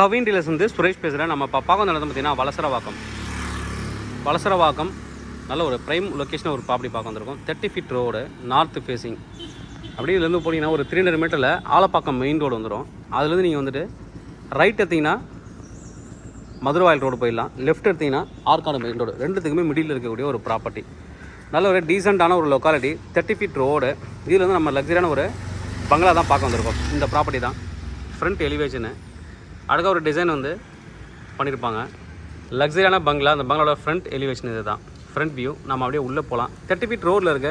Kavin dealers வந்து சுரேஷ் பேசுகிறேன் நம்ம இப்போ பார்க்க நடந்து பார்த்தீங்கன்னா வலசரவாக்கம். வலசரவாக்கம் நல்ல ஒரு ப்ரைம் லொக்கேஷனில் ஒரு ப்ராப்பர்ட்டி பார்க்க வந்திருக்கோம். Thirty feet road north facing அப்படியே இதுலேருந்து போனீங்கன்னா ஒரு த்ரீ ஹண்ட்ரட் மீட்டரில் ஆலப்பாக்கம் மெயின் ரோடு வந்துடும் அதுலேருந்து நீங்கள் வந்துட்டு ரைட் எடுத்தீங்கன்னா மதுரவாயல் ரோடு போயிடலாம். லெஃப்ட் எடுத்தீங்கன்னா ஆற்காடு மெயின் ரோடு ரெண்டுத்துக்குமே மிடில் இருக்கக்கூடிய ஒரு ப்ராப்பர்ட்டி நல்ல ஒரு டீசெண்டான ஒரு லொக்காலிட்டி தேர்ட்டி ஃபீட் ரோடு இதில் வந்து நம்ம லக்ஸரியான ஒரு பங்களா தான் பார்க்க வந்திருக்கோம். இந்த ப்ராப்பர்ட்டி தான். ஃப்ரண்ட் எலிவேஷனு அழகாக ஒரு டிசைன் வந்து பண்ணியிருப்பாங்க லக்ஸரியான பங்களா அந்த பங்களாவோட ஃப்ரண்ட் எலிவேஷன் இது தான் ஃப்ரண்ட் வியூ நம்ம அப்படியே உள்ளே போகலாம் தேர்ட்டி ஃபீட் ரோடில் இருக்க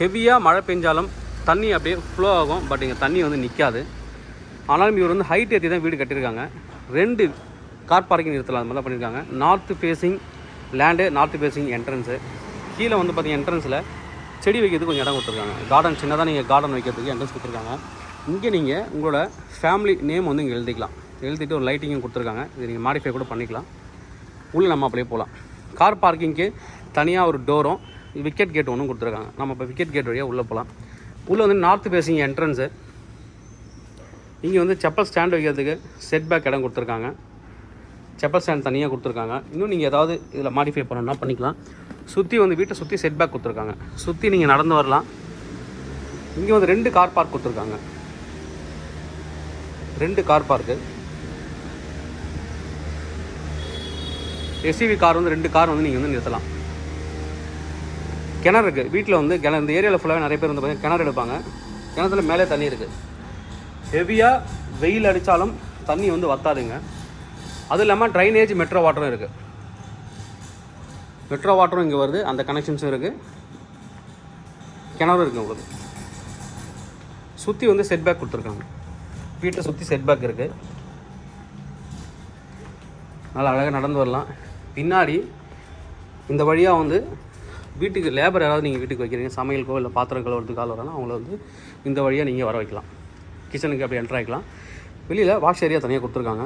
ஹெவியாக மழை பெஞ்சாலும் தண்ணி அப்படியே ஃப்ளோ ஆகும். பட் இங்கே தண்ணி வந்து நிற்காது ஆனாலும் இவர் வந்து ஹைட் ஏற்றி தான் வீடு கட்டியிருக்காங்க ரெண்டு கார் பார்க்கிங் நிறுத்தலாம் அது மாதிரி தான் பண்ணியிருக்காங்க north facing land north facing entrance கீழே வந்து பார்த்தீங்கன்னா என்ட்ரன்ஸில் செடி வைக்கிறதுக்கு கொஞ்சம் இடம் கொடுத்துருக்காங்க. கார்டன் சின்னதாக நீங்கள் கார்டன் வைக்கிறதுக்கு என்ட்ரன்ஸ் கொடுத்துருக்காங்க. இங்கே நீங்கள் உங்களோட ஃபேமிலி நேம் வந்து இங்கே எழுதிக்கலாம். எழுதிட்டு ஒரு லைட்டிங்கும் கொடுத்துருக்காங்க. இது நீங்கள் மாடிஃபை கூட பண்ணிக்கலாம். உள்ளே நம்ம அப்படியே போகலாம் கார் பார்க்கிங்க்கு தனியாக ஒரு டோரும் விக்கெட் கேட் ஒன்றும் கொடுத்துருக்காங்க. நம்ம இப்போ விக்கெட் கேட் வழியாக உள்ளே போகலாம் உள்ளே வந்து நார்த் பேசிங்க என்ட்ரன்ஸு இங்கே வந்து செப்பல் ஸ்டாண்ட் வைக்கிறதுக்கு செட் பேக் இடம் கொடுத்துருக்காங்க. செப்பல் ஸ்டாண்ட் தனியாக கொடுத்துருக்காங்க. இன்னும் நீங்கள் ஏதாவது இதில் மாடிஃபை பண்ணணும்னா பண்ணிக்கலாம். சுற்றி வந்து வீட்டை சுற்றி செட் பேக் கொடுத்துருக்காங்க. சுற்றி நீங்கள் நடந்து வரலாம். இங்கே வந்து ரெண்டு கார் பார்க் கொடுத்துருக்காங்க. ரெண்டு கார் பார்க்கு எஸ்யூவி கார் வந்து ரெண்டு கார் வந்து நீங்கள் வந்து நிறுத்தலாம். கிணறு இருக்குது வீட்டில் வந்து கிணறு இந்த ஏரியாவில் ஃபுல்லாகவே நிறைய பேர் வந்து பார்த்தீங்கன்னா கிணறு எடுப்பாங்க. கிணத்துல மேலே தண்ணி இருக்குது ஹெவியாக வெயில் அடித்தாலும் தண்ணி வந்து வத்தாதுங்க. அதுவும் இல்லாமல் ட்ரைனேஜ் மெட்ரோ வாட்டரும் இருக்குது மெட்ரோ வாட்டரும் இங்கே வருது. அந்த கனெக்ஷன்ஸும் இருக்குது கிணறும் இருக்குது உங்களுக்கு. சுற்றி வந்து செட் பேக் கொடுத்துருக்காங்க. வீட்டை சுற்றி செட் பேக் இருக்குது நல்லா அழகாக நடந்து வரலாம். பின்னாடி இந்த வழியாக வந்து வீட்டுக்கு லேபர் யாராவது நீங்கள் வீட்டுக்கு வைக்கிறீங்க சமையலுக்கோ இல்லை பாத்திரம் கழுவுறதுக்கு ஆள் வரலாம் அவங்கள வந்து இந்த வழியாக நீங்கள் வர வைக்கலாம். கிச்சனுக்கு அப்படி என்ட்ரு ஆகிக்கலாம் வெளியில் வாஷ் ஏரியா தனியாக கொடுத்துருக்காங்க.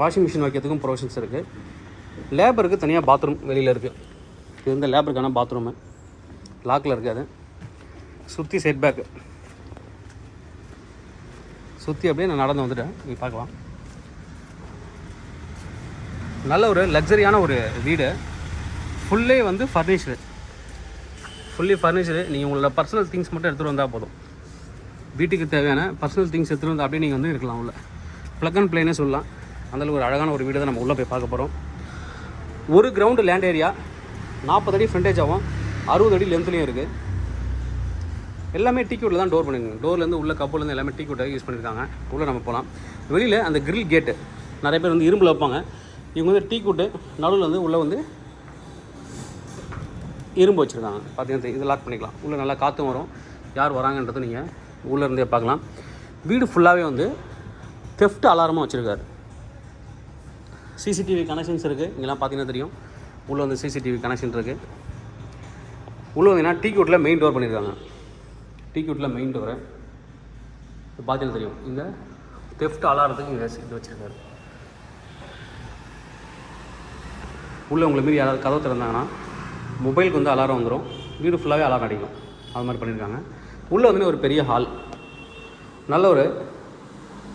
வாஷிங் மிஷின் வைக்கிறதுக்கும் ப்ரொவிஷன்ஸ் இருக்குது லேபருக்கு தனியாக பாத்ரூம் வெளியில் இருக்குது இது வந்து லேபருக்கான பாத்ரூமு லாக்கில் இருக்காது சுற்றி செட் பேக்கு சுற்றி அப்படியே நான் நடந்து வந்துட்டேன். நீங்கள் பார்க்கலாம். நல்ல ஒரு லக்ஸரியான ஒரு வீடு. ஃபுல்லே வந்து ஃபர்னிச்சரு ஃபுல்லி ஃபர்னிச்சரு நீங்கள் உங்களோட பர்சனல் திங்ஸ் மட்டும் எடுத்துகிட்டு வந்தால் போதும். வீட்டுக்கு தேவையான பர்சனல் திங்ஸ் எடுத்துகிட்டு வந்து அப்படியே நீங்கள் வந்து இருக்கலாம் உள்ள. ப்ளக் அண்ட் ப்ளேனே சொல்லலாம். அந்தளவுக்கு ஒரு அழகான ஒரு வீடு தான் நம்ம உள்ளே போய் பார்க்க போகிறோம் ஒரு கிரவுண்டு லேண்ட் ஏரியா நாற்பது அடி ஃப்ரண்டேஜ் ஆகும். அறுபது அடி லென்த்லேயும் இருக்குது எல்லாமே டீ தான் டோர் பண்ணிருக்காங்க டோர்லேருந்து உள்ள கப்போலேருந்து எல்லாமே டீ யூஸ் பண்ணியிருக்காங்க உள்ளே நம்ம போகலாம் வெளியில் அந்த கிரில் கேட்டு நிறைய பேர் வந்து இரும்பில் வைப்பாங்க. இவங்க வந்து டீ கூட்டு நடுவில் வந்து உள்ளே வந்து இரும்பு வச்சுருக்காங்க. பார்த்தீங்கன்னா இது லாக் பண்ணிக்கலாம். உள்ளே நல்லா காற்றும் வரும். யார் வராங்கன்றது நீங்கள் உள்ளே இருந்தே பார்க்கலாம். வீடு ஃபுல்லாகவே வந்து தெஃப்ட் அலாரமாக வச்சுருக்காரு. சிசிடிவி கனெக்ஷன்ஸ் இருக்குது இங்கெல்லாம் பார்த்தீங்கன்னா தெரியும். உள்ளே வந்து சிசிடிவி கனெக்ஷன் இருக்குது உள்ளே வந்தீங்கன்னா டீ கூட்டில் மெயின் டோர் பண்ணியிருக்காங்க டீ கூட்டில் மெயின் டோரை பார்த்தீங்கன்னா தெரியும். இந்த தெஃப்ட் அலாரத்துக்கு இங்கே இது வச்சுருக்காரு. உள்ளே உங்களை மீறி யாராவது கதவு திறந்தாங்கன்னா மொபைலுக்கு வந்து அலாரம் வந்துடும் வீடு ஃபுல்லாகவே அலாரம் அடிக்கும். அது மாதிரி பண்ணியிருக்காங்க. உள்ளே வந்து ஒரு பெரிய ஹால் நல்ல ஒரு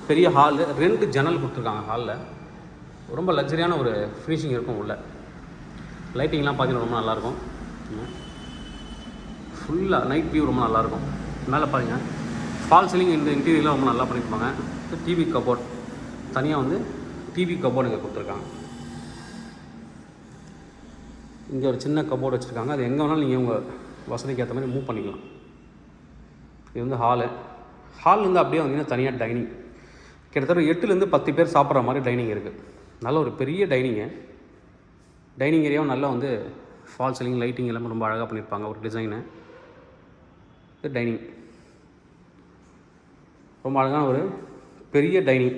பெரிய ஹால் ரெண்டு ஜன்னல் கொடுத்துருக்காங்க ஹாலில் ரொம்ப லக்ஸரியான ஒரு ஃபினிஷிங் இருக்கும் உள்ளே. லைட்டிங்லாம் பார்த்தீங்கன்னா ரொம்ப நல்லாயிருக்கும். ஃபுல்லாக நைட் வியூ ரொம்ப நல்லாயிருக்கும். மேலே பாருங்க. ஃபால் சீலிங் இந்த இன்டீரியர்லாம் ரொம்ப நல்லா பண்ணியிருப்பாங்க. டிவி கபோர்ட் தனியாக வந்து டிவி கபோர்டு இங்கே கொடுத்துருக்காங்க. இங்கே ஒரு சின்ன கபோர்டு வச்சுருக்காங்க. அது எங்கே வேணாலும் நீங்கள் உங்கள் வசதிக்கு ஏற்ற மாதிரி மூவ் பண்ணிக்கலாம். இது வந்து ஹாலு ஹால் வந்து அப்படியே வந்தீங்கன்னா தனியாக டைனிங் கிட்டத்தட்ட எட்டுலேருந்து பத்து பேர் சாப்பிட்ற மாதிரி டைனிங் இருக்குது நல்ல ஒரு பெரிய டைனிங்கு டைனிங் ஏரியாவும் நல்லா வந்து ஃபால் சீலிங் லைட்டிங் எல்லாமே ரொம்ப அழகாக பண்ணியிருப்பாங்க ஒரு டிசைனு இது டைனிங் ரொம்ப அழகான ஒரு பெரிய டைனிங்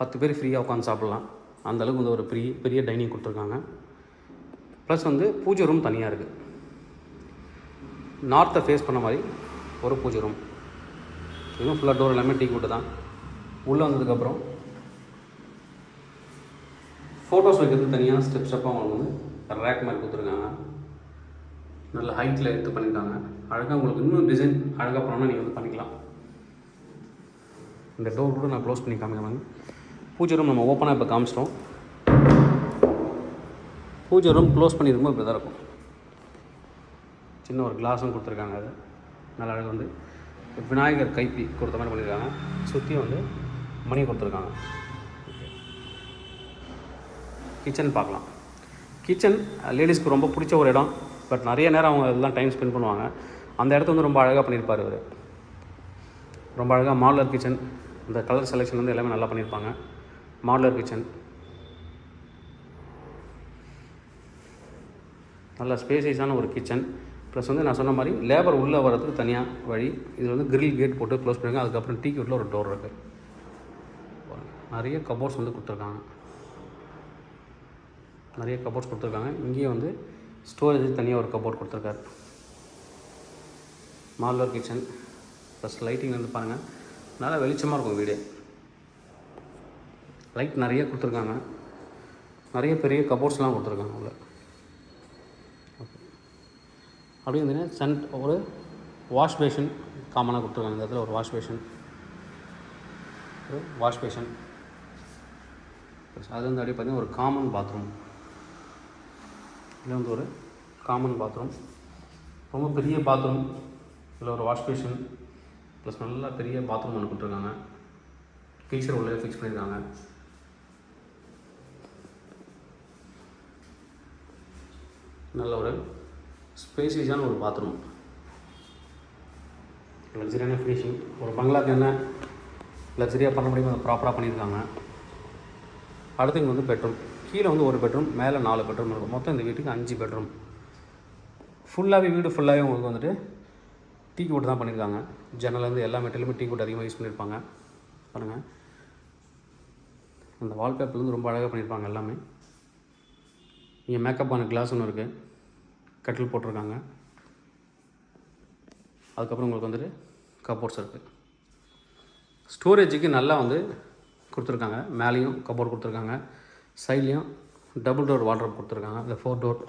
பத்து பேர் ஃப்ரீயாக உட்காந்து சாப்பிட்லாம். அந்த அளவுக்கு வந்து ஒரு பெரிய பெரிய டைனிங் கொடுத்துருக்காங்க. ப்ளஸ் வந்து பூஜை ரூம் தனியாக இருக்குது நார்த்தை ஃபேஸ் பண்ண மாதிரி ஒரு பூஜை ரூம் இதுவும் ஃபுல்லாக டோர் எல்லாமே டீ கூட்டு தான். உள்ளே வந்ததுக்கப்புறம் ஃபோட்டோஸ் வைக்கிறதுக்கு தனியாக ஸ்டெப் ஸ்டெப்பாக அவங்க வந்து ரேக் மாதிரி கொடுத்துருக்காங்க. நல்ல ஹைட்டில் எடுத்து பண்ணியிருக்காங்க. அழகாக உங்களுக்கு இன்னும் டிசைன் அழகாக பண்ணணும்னா நீங்கள் வந்து பண்ணிக்கலாம். இந்த டோர் கூட நான் க்ளோஸ் பண்ணி காமிக்கிறேன் பூஜை ரூம் நம்ம ஓப்பனாக இப்போ காமிச்சிட்டோம். பூஜை ரூம் க்ளோஸ் பண்ணியிருக்கும்போது இப்படி தான் இருக்கும். சின்ன ஒரு கிளாஸும் கொடுத்துருக்காங்க அது. நல்ல அழகு வந்து விநாயகர் கைப்பி கொடுத்த மாதிரி பண்ணியிருக்காங்க. சுற்றி வந்து மணி கொடுத்துருக்காங்க. கிச்சன் பார்க்கலாம். கிச்சன் லேடிஸ்க்கு ரொம்ப பிடிச்ச ஒரு இடம். பட் நிறைய நேரம் அவங்க அதெல்லாம் டைம் ஸ்பெண்ட் பண்ணுவாங்க. அந்த இடத்த வந்து ரொம்ப அழகாக பண்ணியிருப்பார் அவர் ரொம்ப அழகாக மாடுலர் கிச்சன் இந்த கலர் செலெக்ஷன் வந்து எல்லாமே நல்லா பண்ணியிருப்பாங்க. மாடுலர் கிச்சன் நல்ல ஸ்பேசியஸான ஒரு கிச்சன் ப்ளஸ் வந்து நான் சொன்ன மாதிரி லேபர் உள்ளே வரதுக்கு தனியாக வழி. இதில் வந்து கிரில் கேட் போட்டு க்ளோஸ் பண்ணிருக்காங்க. அதுக்கப்புறம் டீ ஒரு டோர் இருக்குது நிறைய கபோர்ட்ஸ் வந்து கொடுத்துருக்காங்க. நிறைய கபோர்ட்ஸ் கொடுத்துருக்காங்க. இங்கேயும் வந்து ஸ்டோரேஜ் தனியாக ஒரு கபோர்ட் கொடுத்துருக்காரு. மாலர் கிச்சன் ப்ளஸ் லைட்டிங் வந்து பாருங்கள் நல்லா வெளிச்சமாக இருக்கும் வீடு. லைட் நிறைய கொடுத்துருக்காங்க. நிறைய பெரிய கபோர்ட்ஸ்லாம் கொடுத்துருக்காங்க உள்ள. அப்படியே வந்து சென்ட் ஒரு வாஷ் பேஷன் காமனாக கொடுத்துருக்காங்க. இந்த இடத்துல ஒரு வாஷ் பேஷன். ஒரு வாஷ் பேஷன். அது வந்து அப்படியே பார்த்தீங்கன்னா ஒரு காமன் பாத்ரூம் இதில் வந்து ஒரு காமன் பாத்ரூம் ரொம்ப பெரிய பாத்ரூம் இதில் ஒரு வாஷ் பேஷன். ப்ளஸ் நல்லா பெரிய பாத்ரூம் ஒன்று கொடுத்துருக்காங்க. கீச்சர் உள்ளே ஃபிக்ஸ் பண்ணியிருக்காங்க. நல்ல ஒரு ஸ்பேசியஸான ஒரு பாத்ரூம். லக்ஸரியான ஃபினிஷிங் ஒரு பங்களாக்கு என்ன லக்ஸரியாக பண்ண முடியுமோ அதை ப்ராப்பராக பண்ணியிருக்காங்க. அடுத்து இங்கே வந்து பெட்ரூம் கீழே வந்து ஒரு பெட்ரூம் மேலே நாலு பெட்ரூம் இருக்கும். மொத்தம் இந்த வீட்டுக்கு அஞ்சு பெட்ரூம் ஃபுல்லாகவே வீடு ஃபுல்லாகவே உங்களுக்கு வந்துட்டு டீ கூட்டு தான் பண்ணியிருக்காங்க. ஜன்னலேருந்து எல்லா மெட்டலுமே டீ கூட்டு அதிகமாக யூஸ் பண்ணியிருப்பாங்க. பாருங்கள் அந்த வால்பேப்பர் வந்து ரொம்ப அழகாக பண்ணியிருப்பாங்க எல்லாமே. இங்கே மேக்கப் ஆன கிளாஸ் ஒன்று இருக்குது கட்டில் போட்டிருக்காங்க. அதுக்கப்புறம் உங்களுக்கு வந்துட்டு கப்போர்ட்ஸ் இருக்குது ஸ்டோரேஜுக்கு நல்லா வந்து கொடுத்துருக்காங்க. மேலேயும் கபோர்ட் கொடுத்துருக்காங்க. சைட்லேயும் டபுள் டோர் வாட்ரப் கொடுத்துருக்காங்க. இந்த ஃபோர் டோர்